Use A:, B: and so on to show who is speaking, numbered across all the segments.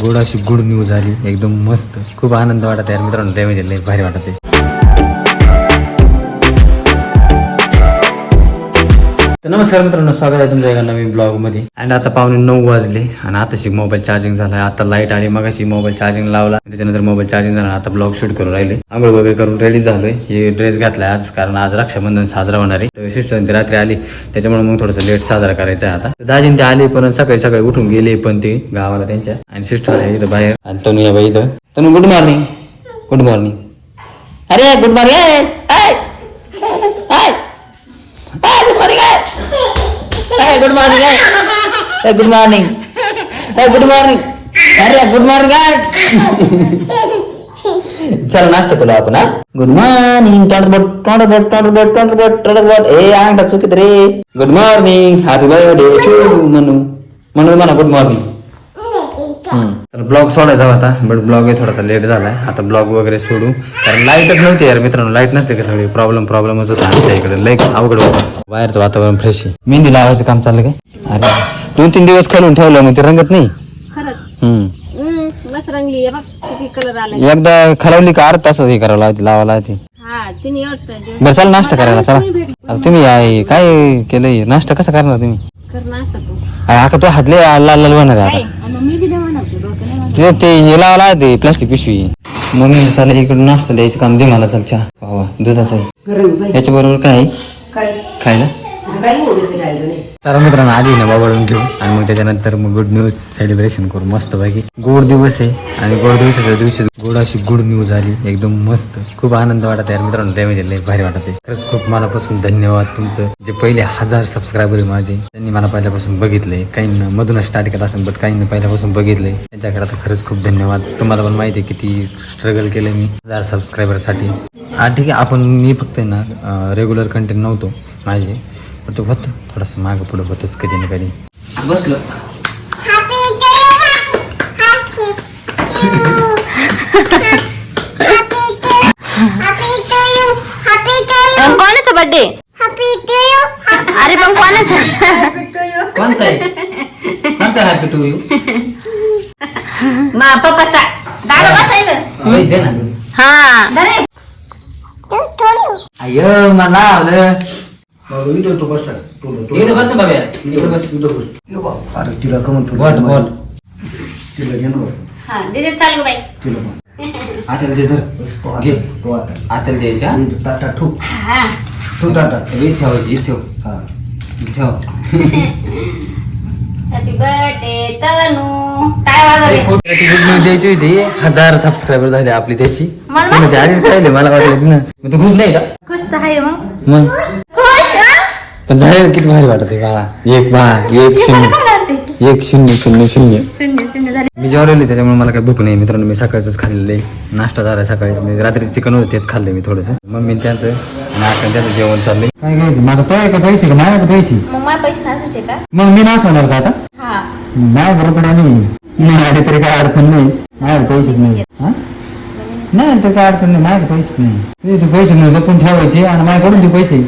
A: गोड अशी good news आली. एकदम मस्त. खूप आनंद वाटत आहे यार मित्रांनो. त्यामध्ये म्हणजे भारी वाटत आहे तर नमस्कार मित्रांनो स्वागत आहे तुमच्या एका नवीन ब्लॉगमध्ये. अँड आता पावणे नऊ वाजले आणि आताशी मोबाईल चार्जिंग झालाय आता लाइट आली मग अशी मोबाईल चार्जिंग लावला. त्याच्यानंतर मोबाईल चार्जिंग झाला आता ब्लॉग शूट करून राहिले. आंघोळ वगैरे करून रेडी झालोय. हे ड्रेस घातलाय आज कारण आज रक्षाबंधन साजरा होणार आहे. सिस्टर रात्री आली. त्याच्यामुळे मग थोडंसं लेट साजरा करायचा आहे आता. तर दाजीन ते आले पण सकाळी सकाळी उठून गेले पण ते गावाला त्यांच्या. आणि सिस्टर आहे इथं बाहेर. आणि तनु या बाई इथं. Tanu good morning good morning अरे good morning Hey, good morning, guys. Hey, good morning. Hey, good morning. अरे गुड मॉर्निंग चल नाश्ता करू आपण हा गुड मॉर्निंग तोंड बोट तोंड बोट तोंड बोट तोंड बोट तोंड बोट ए अंगठा चुकीत रे good morning happy birthday to Manu Manu म्हणा गुड मॉर्निंग तर ब्लॉग सोडायचा होता बट ब्लॉग थोडासा लेट झालाय. आता ब्लॉग वगैरे सोडू. कारण लाईटच नव्हती यार मित्रांनो लाइट नसते का सगळी? प्रॉब्लेम प्रॉब्लेमच होता आमच्या इकडे. लई अवघड होतं. बाहेरचं वातावरण फ्रेश आहे. मेहंदी लावायचं काम चाललं काय? अरे दोन तीन दिवस खालून ठेवलं मग ते रंगत नाही. हम्म. एकदा खरावली का अर्ध तास हे करावं लागते लावा लागते. बरं चला नाश्ता करायला चला. आता तुम्ही काय केलंय? नाश्ता कसा करणार तुम्ही?
B: नाश्ता तू.
A: अरे आका तो हातले लाल लाल
B: काय
A: आता.
B: म्हणा तू
A: हे लावला ते प्लास्टिक पिशवी. मम्मी चला इकडून नाश्ता द्यायचं काम दे मला चल चहा. वा दुधाचं आहे. याच्या बरोबर काय? आहे? खायला? चला मित्रांनो आली ना बाबाडून घेऊ आणि मग त्याच्यानंतर मग गुड न्यूज सेलिब्रेशन करू मस्त पैकी गोड दिवस आहे आणि गोड दिवसाच्या दिवशी गोड अशी गुड न्यूज आली. एकदम मस्त. खूप आनंद वाटत आहे यार मित्रांनो. त्यामध्ये म्हणजे लई लय भारी वाटत आहे. खरंच खूप मनापासून धन्यवाद तुमचं. जे पहिले हजार सबस्क्रायबर आहे माझे त्यांनी मला पहिल्यापासून बघितले काहींना मधूनच स्टार्ट केलं असेल बट काहींना पहिल्यापासून बघितले त्यांच्याकडे आता खरंच खूप धन्यवाद. तुम्हाला पण माहिती आहे किती स्ट्रगल केलं मी हजार सबस्क्रायबरसाठी हा ठीक आहे. आपण मी फक्त ना रेग्युलर कंटेंट नव्हतो माझे. पण तो होतं थोडंसं मागं पुढं होतंच कधी ना कधी. बसलो.
B: पण कोणाचा बर्थडे अरे पण कोणाचा?
A: कोणचा आहे? कोणचा हॅपी टू यू
B: मा पप्पाचा. दादा बसायचं
A: दे ना.
B: हा.
A: अय्यो मला आवलं. इथं बस ना बाबा इकडे बस
C: अरे तिला का म्हणतो
A: बोट बोट
C: तिला घे ना
B: हा दिदी चाल गं बाई
C: तिला म्हण.
A: आत्याला दे धर
C: तो आता-
A: घे
C: तो आता.
A: आत्याला द्यायच्या
C: इथं टाटा ठू
B: हा
C: ठू टाटा
A: वीज ठेवायची इथं ठेव
C: हा
A: इथं ठेव
B: हॅपी बर्थडे तनू काय वाजवले?
A: द्यायची होती. हजार सबस्क्रायबर झाले आपली त्याची. आधीच कळले मला वाटलं ना तू खुश नाही का?
B: खुश तर आहे मग.
A: मग? पण झाले किती भारी वाटत आहे काळा एक बा एक शून्य. एक शून्य शून्य शून्य.
B: शून्य शून्य झाले.
A: मी जेवलेली त्याच्यामुळे मला काही भूक नाही मित्रांनो मी सकाळचंच खाल्लेलं आहे. नाश्ता झाला सकाळीच मी रात्री चिकन होतं तेच खाल्ले मी थोडंसं. मम्मी त्यांचं आणि आपण त्यांचं जेवण चाललंय. काय घ्यायचं? माझा तो आहे का पैसे का? माझ्या पैसे?
B: मग पैसे
A: मग मी नाच होणार का आता?
B: हा.
A: माझ्या रुपये नाही नाही आले तरी काय अडचण नाही. माझ्या पैसेच नाही. हा? नाही तर काय अडचण नाही. माझ्या पैसेच नाही. पैसे मग जपून ठेवायचे आणि माझ्याकडून ते पैसे.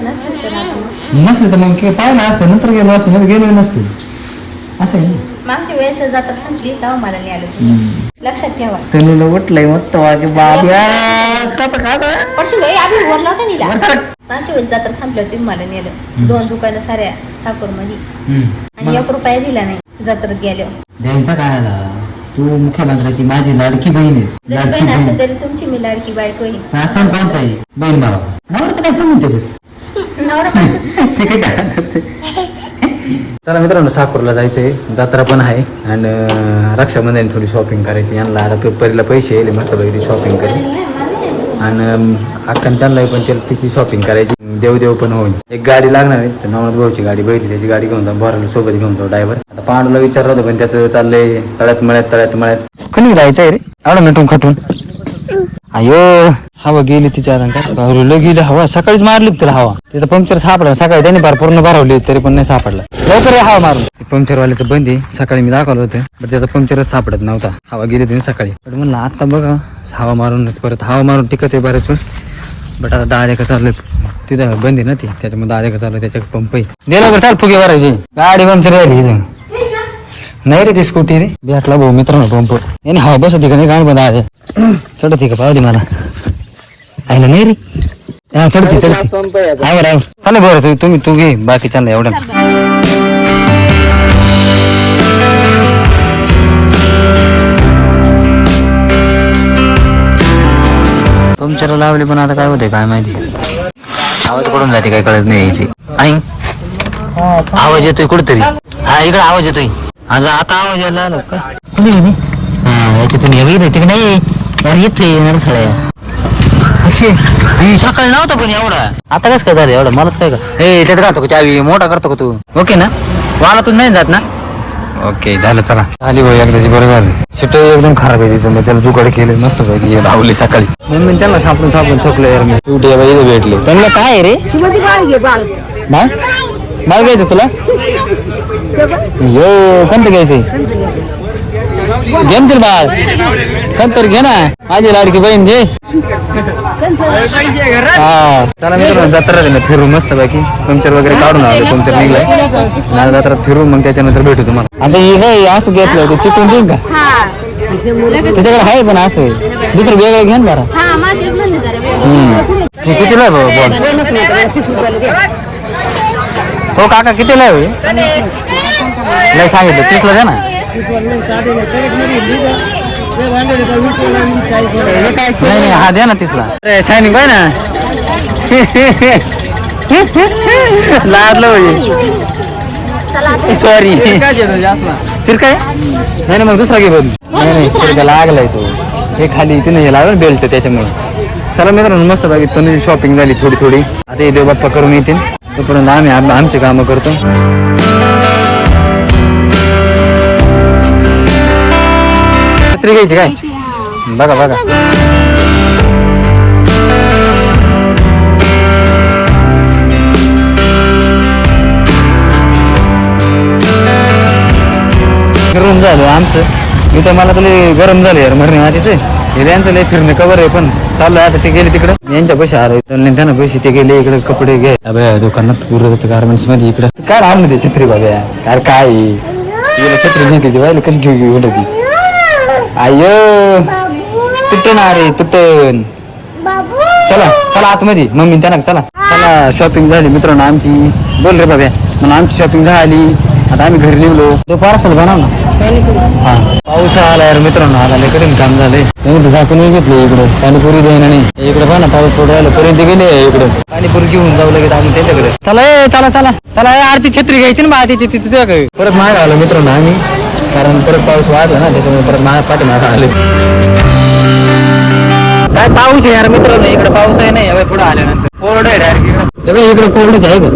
B: मग नसते तर मग.
A: नसले तर मग पाहिलं असतं नंतर गेलो असतो नाही गेलो नसतो. असं आहे ना?
B: मागच्या वेळेस जातात संपली तेव्हा मला नाही आलं. तुम्ही. लक्षात ठेवा.
A: तनुला उठलंय मस्त वागे बाब्या
B: पडशील बाई, आम्ही वर लावता नेला. मागच्या वेळेस जात्रा संपल्या होती मला नेलं दोन दुकानं साऱ्या साकोरमध्ये आणि एक रुपया दिला नाही जत्रेत गेल्यावर
A: द्यायचा काय आला तू मुख्यमंत्र्याची माझी लाडकी बहीण आहे लाडकी
B: बहीण तरी तुमची मी लाडकी बायको आहे.
A: असं कोणचा आहे? बहीण भावा नवरा काय सांगून त्याच्यात. ते काय चला मित्रांनो साकूरला जायचंय. जत्रा पण आहे आणि रक्षाबंधन थोडी शॉपिंग करायची. यांना आता पेपरीला पैसे येईल मस्त पैकी शॉपिंग करेल. आणि अक्कन त्यांना पण त्याला तिची शॉपिंग करायची. देव देव पण होईल. एक गाडी लागणार आहे. तर नवनाथ भाऊची गाडी बघितली. त्याची गाडी घेऊन जाऊ. बोराला सोबत घेऊन जाऊ ड्रायव्हर आता पांडूला विचारलं होतं पण त्याचं चाललंय. तळ्यात मळ्यात तळ्यात मळ्यात. कधी जायचंय रे? आवडं नटून खटून. अयो हवा गेली तिच्या रंगात गेली हवा. सकाळीच मारली तिला हवा. तिथं पंक्चर सापडला. सकाळी त्यांनी फार पूर्ण भरवली तरी पण नाही सापडला. लवकर हवा मारून. पंक्चरवाल्याचं बंद आहे. सकाळी मी दाखवलं होतं पण त्याचा पंक्चरच सापडत नव्हता. हवा गेली होती ना सकाळी. पण म्हणलं आता बघा हवा मारूनच परत. हवा मारून टिकत आहे बरेच. वेळ बट आता दहा का चाललंय? तिथं बंद आहे ना ती. त्याच्यामुळे दहा का चालू त्याच्या पंप आहे. दे लवकर चाल फुगे भरायची. गाडी पंक्चर झाली नाही रे ती स्कूटी रे. भेटला भाऊ मित्रांनो पंप. याने हवा बसत का नाही? गाण बंद आज चढत का पाहू दे मला. आहे ना नाही रे? हा चढते चढते. आहे राव चालेल बरं तू तुम्ही तू घे बाकी चाललं एवढं. पंक्चर लावले पण आता काय होते काय माहिती? आवाज पडून जाते काय कळत नाही यायची. आई आवाज येतोय कुठेतरी. हा इकडे आवाज येतोय. आज आता आवाज यायला आला का? हा याच्यातून बघितलं तिकडे अरे येते नरसळ्या सकाळी नव्हता पण एवढा. आता कस काय झालं एवढं? मलाच काय का ए त्यात घालतो का चावी? मोठा करतो का तू? ओके ना? वालातून नाही जात ना? ओके झालं चला. आली भाऊ एकदाची बरं झालं. शिट एकदम खराब आहे तिचं. मी त्याला जुगाड केले मस्त पैकी लावली सकाळी. म्हणून त्याला सापडून सापडून थकलो यार मी. शेवटी बाई इथं भेटले. त्यांना काय रे? बाळ? बाळ घ्यायचं तुला? यो कोणतं घ्यायचंय? घेन तर बाळ. कोणतर घे ना. माझी लाडकी बहीण घे. हा. चला मित्रांनो जत्रा आहे ना फिरू मस्त पैकी. पंक्चर वगैरे काढून आलो पंक्चर निघलाय. आणि जत्रात फिरू मग त्याच्यानंतर भेटू तुम्हाला. आता हे काय असं घेतलं ते चिकून देईन का? त्याच्याकडे आहे पण असं. दुसरं वेगळं घ्या ना बरं.
B: हा
A: हम्म. हे कितीला आहे भाऊ बॉल हो काका कितीला आहे हो हे? लय सांगितलं तीसला द्या ना. नाही नाही हा द्या ना तीसला अरे शायनिंग पाय ना? लादलं सॉरी तर काय नाही ना मग दुसरा घे बघ. नाही नाही तिरका लागलाय तो. हे खाली तिने हे लागलं बेल्ट त्याच्यामुळे. चला मित्रांनो मस्त बाकी तनुची शॉपिंग झाली थोडी थोडी. आता हे देवबाप्पा करून येतील. तोपर्यंत आम्ही आम- आमची कामं करतो. छत्री घ्यायची काय? बघा बघा. गरम झालं आमचं. मी तर मला तर लय गरम झालं यार मरणे आधीचे. हे यांचं लय फिरणं कवर आहे पण चाललंय आता ते गेले तिकडे. यांच्या पैसे आले त्यांनी पैसे ते गेले इकडे कपडे घे. अबे दुकानात गुरु गार्मेंट्समध्ये इकडे. काय आणलं ते छत्री बघा यार. काय? आहे? हिला छत्री नाही ती कशी घेऊ घेऊ ती आयो. तुटन अरे तुटन. चला चला आतमध्ये. मम्मी त्यांना चला. चला शॉपिंग झाली मित्रांनो आमची. बोल रे बाब्या. म्हणून आमची शॉपिंग झाली. आता आम्ही घरी निघलो. तो पार्सल बनव ना हा. पाऊस आला यार मित्रांनो. आला लय कठीण काम झालंय. तर झाकून घेतलं इकडं. पाणीपुरी द्यायला नाही इकडे पहा ना पाऊस पडू राहिला. पर्यंत गेले इकडं. पाणीपुरी घेऊन जाऊ लगेच आम्ही त्यांच्याकडे. चला चला चला. चला आरती छत्री घ्यायची ना बा तिची तिथे तुझ्याकडे. परत माग आलो मित्रांनो आम्ही. कारण परत पाऊस वाढला ना त्याच्यामुळे परत माझ्या पाठीमाग आले. काय पाऊस आहे यार मित्रांनो? इकडे पाऊस आहे नाही हवे पुढे आल्यानंतर. कोरड आहे डायरेक्ट इकडे. इकडे कोरडच आहे का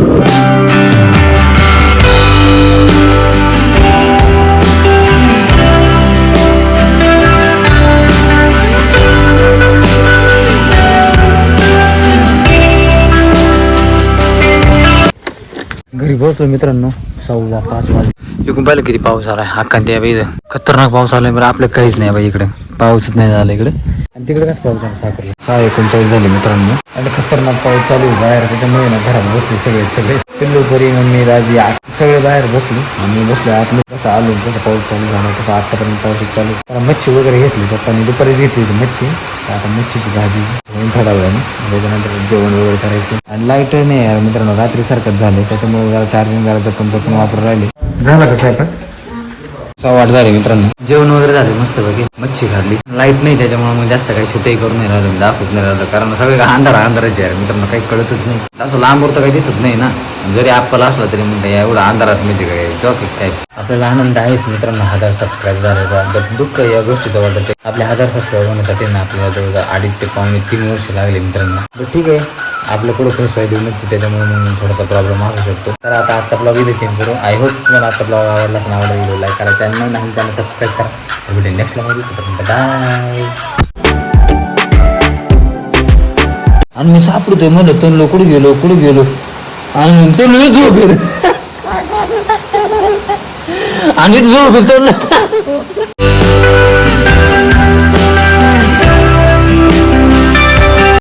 A: घरी पोहोचलो मित्रांनो. सव्वा पाच वाजले. इकडून पाहिलं किती पाऊस आलाय. अख्खा त्या बाई इथं. खतरनाक पाऊस आलाय बरं आपलं काहीच नाही बाई इकडे. पाऊसच नाही झाला इकडे. आणि तिकडे कसं पाऊस झाला साखरला? सहा एकोणचाळीस झाले मित्रांनो. आणि खतरनाक पाऊस चालू बाहेर त्याच्यामुळे ना घरात बसले सगळे सगळे. पिल्लू परी मम्मी दाजी आ- सगळे बाहेर बसले. आम्ही बसलो आतमध्ये कसं आलो तसं पाऊस चालू झाला. तसं आतापर्यंत पाऊस चालू मच्छी वगैरे घेतली. पप्पानी दुपारीच घेतली होती मच्छी. आता मच्छीची भाजी थोडा थोड्या वेळाने त्याच्यानंतर जेवण वगैरे करायचं. आणि लाइट नाही यार मित्रांनो रात्री सारखंच झाले त्याच्यामुळे जरा चार्जिंग जरा जपून जपून वापर राहिले. झाला का साहेब वाट झाली मित्रांनो. जेवण वगैरे झाले मस्त पैकी मच्छी खाल्ली. लाइट नाही त्याच्यामुळे मग जास्त काही शूटही करून नाही राहिलं. दाखवूच नाही राहिलं. कारण सगळे अंधार अंधाराचे आहे. मित्रांनो काही कळतच नाही. असं लांबवर तर काही दिसत नाही ना. जरी आपला असला तरी मग एवढा अंधारात म्हणजे काय जॉक काय. आपल्याला आनंद आहेच मित्रांनो हजार सबस्क्राईब झाल्याचा तर. दुःख या गोष्टीचं वाटत आपल्या हजार सबस्क्राईब होण्यासाठी ना आपल्याला जवळजवळ अडीच ते पावणे तीन वर्ष लागले मित्रांनो. तर ठीक आहे. आपलं कुठं फेस देऊ नक्की त्याच्यामुळे मग थोडासा प्रॉब्लेम असू शकतो. तर आता आजचा ब्लॉग इथे चेंज करू. आय होप तुम्हाला आजचा ब्लॉग आवडला असं आवडला व्हिडिओ लाईक करा चॅनल नाही चॅनल सबस्क्राईब करा. व्हिडिओ नेक्स्ट ब्लॉग बाय आणि मी सापडतोय म्हणलं तर लोक गेलो कुठे गेलो? आणि तनलो झोपेल आणि झोपेल तर